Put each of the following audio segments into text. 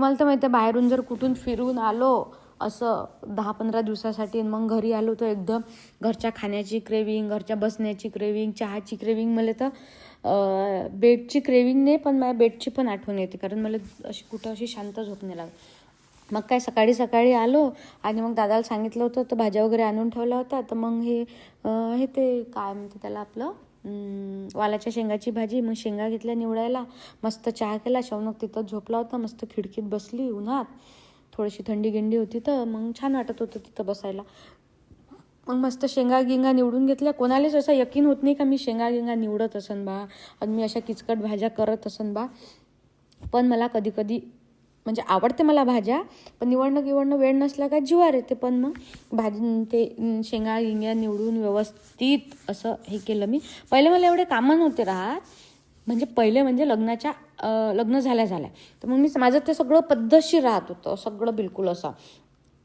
तुम्हाला तर माहिती आहे बाहेरून जर कुठून फिरून आलो असं दहा पंधरा दिवसासाठी आणि मग घरी आलो तर एकदम घरच्या खाण्याची क्रेविंग घरच्या बसण्याची क्रेविंग चहाची क्रेविंग मला तर बेडची क्रेविंग नाही पण माझ्या बेडची पण आठवण येते कारण मला अशी कुठं अशी शांत झोप नाही लागत. मग काय सकाळी सकाळी आलो आणि मग दादाला सांगितलं होतं तर भाज्या वगैरे आणून ठेवल्या होत्या तर मग हे हे ते काय म्हणते त्याला आपलं? वालाच्या शेंगाची भाजी. मग शेंगा घेतल्या निवडायला. मस्त चहा केला. शौनक तिथं झोपला होता. मस्त खिडकीत बसली उन्हात. थोडीशी थंडी गिंडी होती तर मग छान वाटत होतं तिथं बसायला. मग मस्त शेंगा गिंगा निवडून घेतल्या. कोणालाच असं यकीन होत नाही का मी शेंगा गिंगा निवडत असन बा. आणि मी अशा किचकट भाज्या करत असन बा. पण मला कधी कधी म्हणजे आवडते मला भाज्या पण निवडणं गिवडणं वेळ नसला का जीवार येते. पण मग भाजी ते शेंगा गिंग्या निवडून व्यवस्थित असं हे केलं मी. पहिले मला एवढे कामं नव्हते राहत. म्हणजे पहिले म्हणजे लग्नाच्या लग्न झाल्या झाल्या तर मग मी माझं ते सगळं पद्धतशीर राहत होतं. सगळं बिलकुल असं.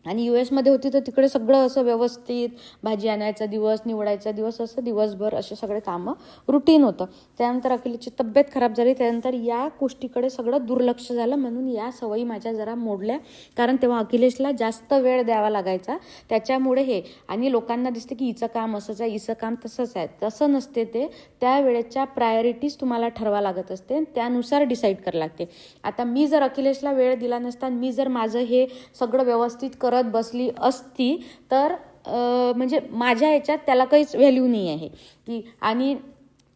आणि यू एसमध्ये होती तर तिकडे सगळं असं व्यवस्थित भाजी आणायचा दिवस निवडायचा दिवस असं दिवसभर असे सगळे कामं रुटीन होतं. त्यानंतर अखिलेची तब्येत खराब झाली. त्यानंतर या गोष्टीकडे सगळं दुर्लक्ष झालं. म्हणून या सवयी माझ्या जरा मोडल्या. कारण तेव्हा अखिलेशला जास्त वेळ द्यावा लागायचा. त्याच्यामुळे हे आणि लोकांना दिसते की हिचं काम असंच आहे हिचं काम तसंच आहे. तसं नसते ते त्या वेळेच्या प्रायोरिटीज तुम्हाला ठरवा लागत असते त्यानुसार डिसाईड करावं लागते. आता मी जर अखिलेशला वेळ दिला नसता मी जर माझं हे सगळं व्यवस्थित करत बसली असती तर म्हणजे माझ्या ह्याच्यात त्याला काहीच व्हॅल्यू नाही आहे. की आणि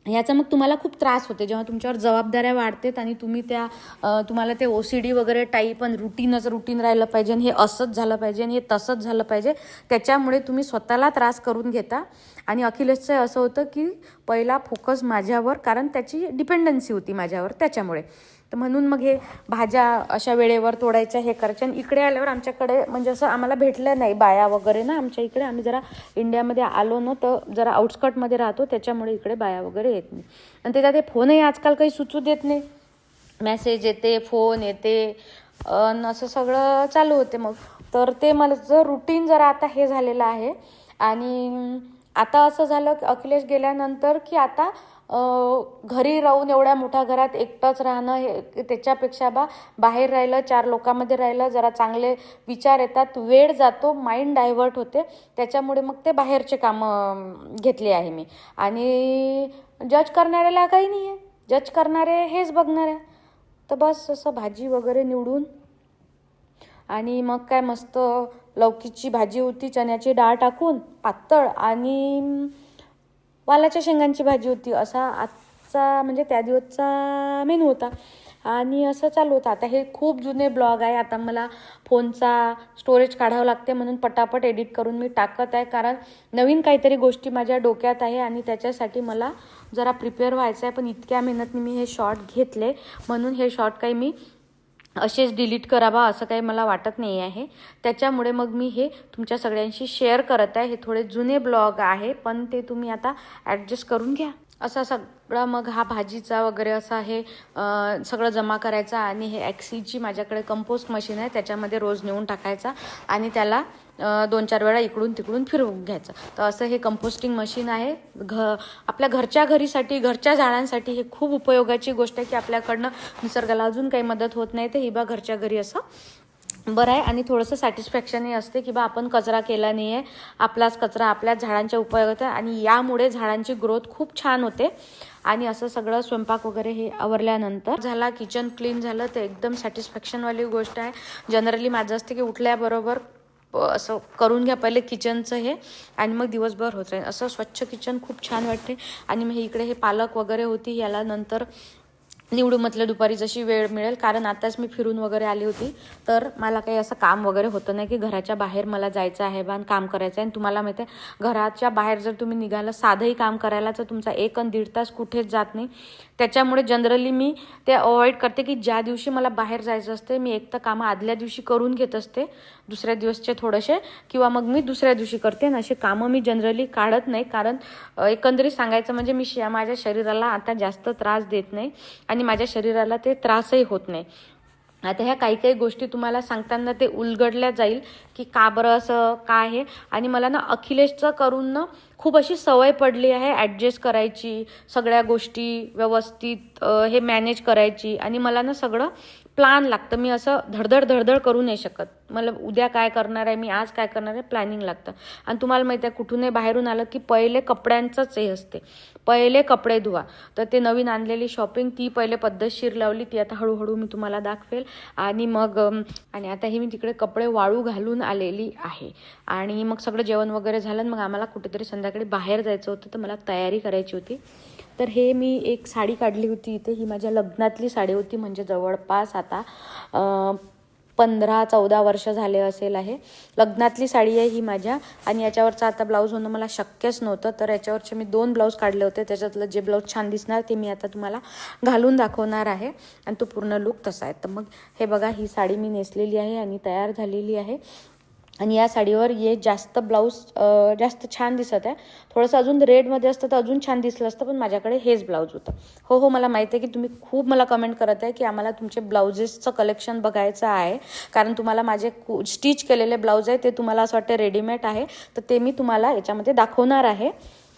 ह्याचा मग तुम्हाला खूप त्रास होते. जेव्हा तुमच्यावर जबाबदाऱ्या वाढतात आणि तुम्ही त्या तुम्हाला ते ओ सी डी वगैरे टाईप आणि रुटीनच रुटीन राहिलं पाहिजे आणि हे असंच झालं पाहिजे आणि हे तसंच झालं पाहिजे त्याच्यामुळे तुम्ही स्वतःला त्रास करून घेता. आणि अखिलेशचं असं होतं की पहिला फोकस माझ्यावर कारण त्याची डिपेंडन्सी होती माझ्यावर त्याच्यामुळे. तर म्हणून मग हे भाज्या अशा वेळेवर तोडायच्या हे करायच्या. आणि इकडे आल्यावर आमच्याकडे म्हणजे असं आम्हाला भेटलं नाही बाया वगैरे ना आमच्या इकडे. आम्ही जरा इंडियामध्ये आलो ना तर जरा आउटस्कटमध्ये राहतो त्याच्यामुळे इकडे बाया वगैरे येत नाही. आणि त्याच्यात हे फोनही आजकाल काही सुचू देत नाही. मेसेज येते फोन येते अन असं सगळं चालू होते मग. तर ते मला जर रुटीन जरा आता हे झालेलं आहे. आणि आता असं झालं की अखिलेश गेल्यानंतर की आता घरी राहून एवढ्या मोठ्या घरात एकटंच राहणं हे त्याच्यापेक्षा बा बाहेर राहिलं चार लोकांमध्ये राहिलं जरा चांगले विचार येतात वेळ जातो माइंड डायव्हर्ट होते. त्याच्यामुळे मग ते बाहेरचे कामं घेतले आहे मी. आणि जज करणाऱ्याला काही नाही आहे जज करणारे हेच बघणार. आहे तर बस असं भाजी वगैरे निवडून आणि मग काय मस्त लौकीची भाजी होती चण्याची डाळ टाकून पातळ आणि वालाच्या शेंगांची भाजी होती. असा आजचा म्हणजे त्या दिवसचा मेनू होता. आणि असं चालू होतं. आता हे खूप जुने ब्लॉग आहे. आता मला फोनचा स्टोरेज काढावं लागते म्हणून पटापट एडिट करून मी टाकत आहे. कारण नवीन काहीतरी गोष्टी माझ्या डोक्यात आहे आणि त्याच्यासाठी मला जरा प्रिपेअर व्हायचं आहे पण इतक्या मेहनतने मी हे शॉर्ट घेतले. म्हणून हे शॉर्ट काही मी असेच डिलीट करावा असं काही मला वाटत नाही आहे. त्याच्यामुळे मग मी हे तुमच्या सगळ्यांशी शेअर करत आहे. हे थोडे जुने ब्लॉग आहे पण ते तुम्ही आता ॲडजस्ट करून घ्या. असा सगळा मग हा भाजीचा वगैरे असा हे सगळं जमा करायचा आणि हे ॲक्सीची माझ्याकडे कंपोस्ट मशीन आहे त्याच्यामध्ये रोज नेऊन टाकायचा आणि त्याला दोन चार वेळा इकडून तिकडून फिरवून घ्यायचं. तर असं हे कंपोस्टिंग मशीन आहे. घ आपल्या घरच्या घरीसाठी घरच्या झाडांसाठी हे खूप उपयोगाची गोष्ट आहे की आपल्याकडनं निसर्गाला अजून काही मदत होत नाही. तर ही बा घरच्या घरी असं बरं आहे. आणि थोडंसं सॅटिस्फॅक्शनही असते की बा आपण कचरा केला नाही आहे आपलाच कचरा आपल्याच झाडांच्या उपयोग होते आणि यामुळे झाडांची ग्रोथ खूप छान होते. आणि असं सगळं स्वयंपाक वगैरे हे आवरल्यानंतर झाला किचन क्लीन झालं तर एकदम सॅटिस्फॅक्शनवाली गोष्ट आहे. जनरली माझं असते की उठल्याबरोबर असं करून घ्या पहिले किचनचं हे आणि मग दिवसभर होत राहील. असं स्वच्छ किचन खूप छान वाटते. आणि मग इकडे हे पालक वगैरे होती याला नंतर निवडू म्हटलं दुपारी जशी वेळ मिळेल कारण आताच मी फिरून वगैरे आली होती तर मला काही असं काम वगैरे होतं नाही की घराच्या बाहेर मला जायचं आहे बा आणि काम करायचं आहे. आणि तुम्हाला माहिती आहे घराच्या बाहेर जर तुम्ही निघालं साधंही काम करायला तर तुमचा एक आणि दीड तास कुठेच जात नाही. त्याच्यामुळे जनरली मी ते अवॉइड करते की ज्या दिवशी मला बाहेर जायचं असते मी एक तर कामं आदल्या दिवशी करून घेत असते. दुसऱ्या दिवसचे थोडेसे किंवा मग मी दुसऱ्या दिवशी करते आणि असे कामं मी जनरली काढत नाही. कारण एकंदरीत सांगायचं म्हणजे मी श- माझ्या शरीराला आता जास्त त्रास देत नाही आणि माझ्या शरीराला ते त्रासही होत नाही. आता ह्या काही काही गोष्टी तुम्हाला सांगताना ते उलगडल्या जाईल की का बरं असं काय आहे. आणि मला ना अखिलेशचं करून ना खूप अशी सवय पडली आहे ॲडजस्ट करायची सगळ्या गोष्टी व्यवस्थित हे मॅनेज करायची आणि मला ना सगळं प्लान लागतं. मी असं धडधड धडधड करू नाही शकत. मला उद्या काय करणार आहे मी आज काय करणार आहे प्लॅनिंग लागतं. आणि तुम्हाला माहिती आहे कुठूनही बाहेरून आलं की पहिले कपड्यांचंच हे असते. पहिले कपडे धुवा. तर ते नवीन आणलेली शॉपिंग ती पहिले पद्धतशीर लावली ती आता हळूहळू मी तुम्हाला दाखवेल. आणि मग आणि आता हे मी तिकडे कपडे वाळू घालून आलेली आहे. आणि मग सगळं जेवण वगैरे झालं मग आम्हाला कुठेतरी संध्याकाळी बाहेर जायचं होतं तर मला तयारी करायची होती. तर हे मी एक साडी काढली होती इथे. ही माझ्या लग्नातली साडी होती म्हणजे जवळपास आता पंधरा चौदा वर्ष झाले असेल आहे. लग्नातली साडी आहे ही माझ्या. आणि याच्यावरचं आता ब्लाऊज होणं मला शक्यच नव्हतं. तर याच्यावरचे मी दोन ब्लाऊज काढले होते. त्याच्यातलं जे ब्लाऊज छान दिसणार ते मी आता तुम्हाला घालून दाखवणार आहे. आणि तो पूर्ण लुक तसा आहे. तर मग हे बघा ही साडी मी नेसलेली आहे आणि तयार झालेली आहे. आणि या साडीवर हे जास्त ब्लाऊज जास्त छान दिसत आहे. थोडंसं अजून रेडमध्ये असतं तर अजून छान दिसलं असतं पण माझ्याकडे हेच ब्लाऊज होतं. हो हो मला माहिती आहे की तुम्ही खूप मला कमेंट करत आहे की आम्हाला तुमचे ब्लाउजेसचं कलेक्शन बघायचं आहे. कारण तुम्हाला माझे स्टिच केलेले ब्लाऊज आहे ते तुम्हाला असं वाटतं रेडीमेड आहे. तर ते मी तुम्हाला याच्यामध्ये दाखवणार आहे.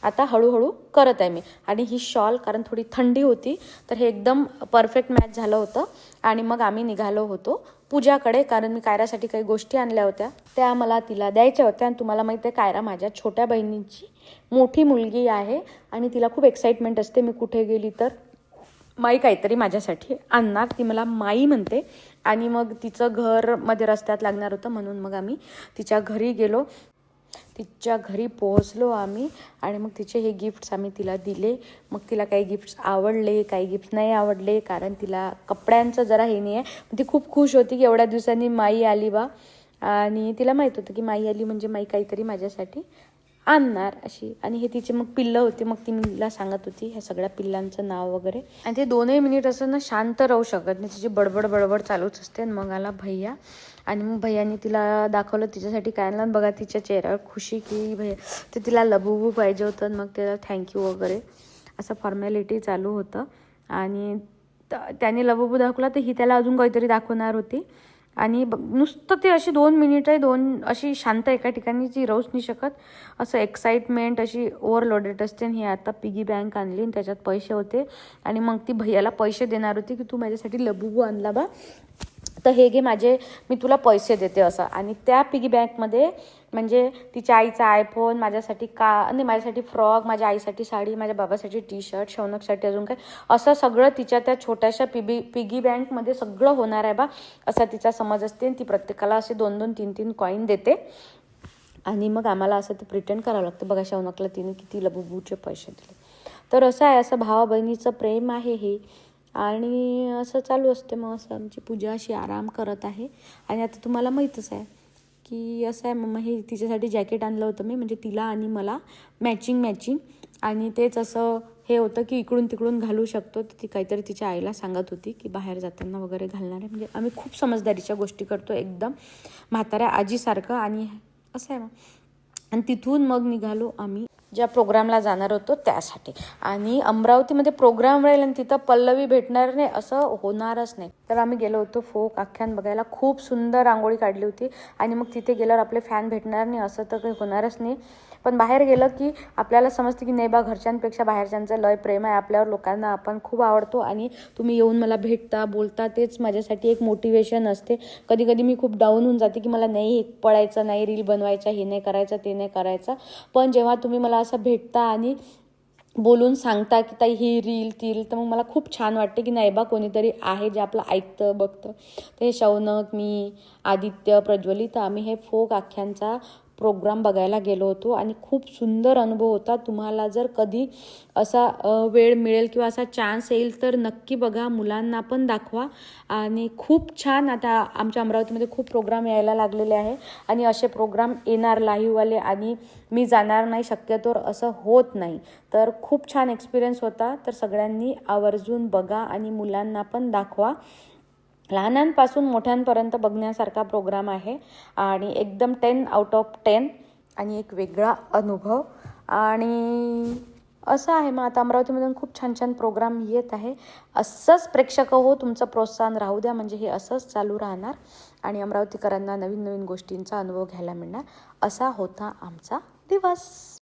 आता हळूहळू करत आहे मी. आणि ही शॉल कारण थोडी थंडी होती तर हे एकदम परफेक्ट मॅच झालं होतं. आणि मग आम्ही निघालो होतो पूजाकडे कारण मी कायरासाठी काही गोष्टी आणल्या होत्या त्या मला तिला द्यायच्या होत्या. आणि तुम्हाला माहिती आहे कायरा माझ्या छोट्या बहिणीची मोठी मुलगी आहे आणि तिला खूप एक्साइटमेंट असते. मी कुठे गेली तर माई काहीतरी माझ्यासाठी आणणार. ती मला माई म्हणते. आणि मग तिचं घरमध्ये रस्त्यात लागणार होतं म्हणून मग आम्ही तिच्या घरी गेलो. तिच्या घरी पोहोचलो आम्ही आणि मग तिचे हे गिफ्ट्स आम्ही तिला दिले. मग तिला काही गिफ्ट्स आवडले काही गिफ्ट्स नाही आवडले कारण तिला कपड्यांचं जरा हे नाही आहे ती खूप खुश होती की एवढ्या दिवसांनी माई आली बा. आणि तिला माहीत होतं की माई आली म्हणजे माई काहीतरी माझ्यासाठी आणणार अशी. आणि हे तिचे मग पिल्लं होती. मग ती मला सांगत होती ह्या सगळ्या पिल्लांचं नाव वगैरे. आणि ते दोनही मिनिट असं ना शांत राहू शकत नाही. तिची बडबड बडबड चालूच असते. आणि मग आला भैया. आणि मग भैयानी तिला दाखवलं तिच्यासाठी काय आणलं बघा तिच्या चेहऱ्यावर खुशी की भैया ते तिला लबूबू पाहिजे होतं आणि मग त्याला थँक्यू वगैरे. असं फॉर्मॅलिटी चालू होतं. आणि त- त्याने लबूबू दाखवला तर ही त्याला अजून काहीतरी दाखवणार होती. आणि बघ नुसतं ते अशी दोन मिनिट आहे दोन अशी शांत एका ठिकाणी ती राहूच नाही शकत. असं एक्साइटमेंट अशी ओव्हरलोडेड असते आणि ही आता पिगी बँक आणली आणि त्याच्यात पैसे होते. आणि मग ती भैयाला पैसे देणार होती की तू माझ्यासाठी लबूबू आणला बा. तर हे घे माझे मी तुला पैसे देते असं. आणि त्या पिगी बँकमध्ये म्हणजे तिच्या आईचा आयफोन माझ्यासाठी का नाही माझ्यासाठी फ्रॉक माझ्या आईसाठी साडी माझ्या बाबासाठी टी शर्ट शौनकसाठी अजून काय असं सगळं तिच्या त्या छोट्याशा पिबी पिगी बँकमध्ये सगळं होणार आहे बा असा तिचा समज असते. आणि ती प्रत्येकाला असे दोन दोन तीन तीन कॉईन देते. आणि मग आम्हाला असं ते प्रिटेंड करावं लागतं. बघा शौनकला तिने किती लबुबूचे पैसे दिले. तर असं आहे असं भावा बहिणीचं प्रेम आहे हे. आणि असं चालू असते मग असं आमची पूजा अशी आराम करत आहे. आणि आता तुम्हाला माहीतच आहे की असं आहे मग हे तिच्यासाठी जॅकेट आणलं होतं मी म्हणजे तिला आणि मला मॅचिंग मॅचिंग आणि तेच असं हे होतं की इकडून तिकडून घालू शकतो. तर ती काहीतरी तिच्या आईला सांगत होती की बाहेर जाताना वगैरे घालणार आहे. म्हणजे आम्ही खूप समजदारीच्या गोष्टी करतो एकदम. म्हाताऱ्या आजीसारखं आणि असं आहे मग. आणि तिथून मग निघालो आम्ही ज्या प्रोग्रामला जाणार होतो त्यासाठी. आणि अमरावतीमध्ये प्रोग्राम राहील आणि तिथं पल्लवी भेटणार नाही असं होणारच नाही. तर आम्ही गेलो होतो फोक आख्यान बघायला. खूप सुंदर रांगोळी काढली होती. आणि मग तिथे गेल्यावर आपले फॅन भेटणार नाही असं तर काही होणारच नाही. पण बाहेर गेलं की आपल्याला समजतं की नाही बा घरच्यांपेक्षा बाहेरच्यांचं लय प्रेम आहे. आपल्यावर लोकांना आपण खूप आवडतो आणि तुम्ही येऊन मला भेटता बोलता तेच माझ्यासाठी एक मोटिवेशन असते. कधी कधी मी खूप डाऊन होऊन जाते की मला नाही हे पळायचं नाही रील बनवायचं हे नाही करायचं ते नाही करायचं. पण जेव्हा तुम्ही मला असं भेटता आणि बोलून सांगता की ताई ही रील ती रील तर मग मला खूप छान वाटते की नाही बा कोणीतरी आहे जे आपलं ऐकतं बघतं. ते शौनक मी आदित्य प्रज्वलित आम्ही हे फोक आख्यांचा प्रोग्राम बघायला गेलो होतो आणि खूप सुंदर अनुभव होता. तुम्हाला जर कधी असा वेळ मिळेल किंवा असा चान्स येईल तर नक्की बघा मुलांना पण दाखवा. आणि खूप छान आता आमच्या अमरावतीमध्ये खूप प्रोग्राम यायला लागलेले आहे आणि असे प्रोग्राम येणार लाईव्हवाले आणि मी जाणार नाही शक्यतोवर असं होत नाही. तर खूप छान एक्सपिरियन्स होता. तर सगळ्यांनी आवर्जून बघा आणि मुलांना पण दाखवा. लहानांपासून मोठ्यांपर्यंत बघण्यासारखा प्रोग्राम आहे. आणि एकदम टेन आउट ऑफ टेन आणि एक वेगळा अनुभव. आणि असं आहे मग आता अमरावतीमधून खूप छान छान प्रोग्राम येत आहे. असंच प्रेक्षक हो तुमचं प्रोत्साहन राहू द्या म्हणजे हे असंच चालू राहणार. आणि अमरावतीकरांना नवीन नवीन गोष्टींचा अनुभव घ्यायला मिळणार. असा होता आमचा दिवस.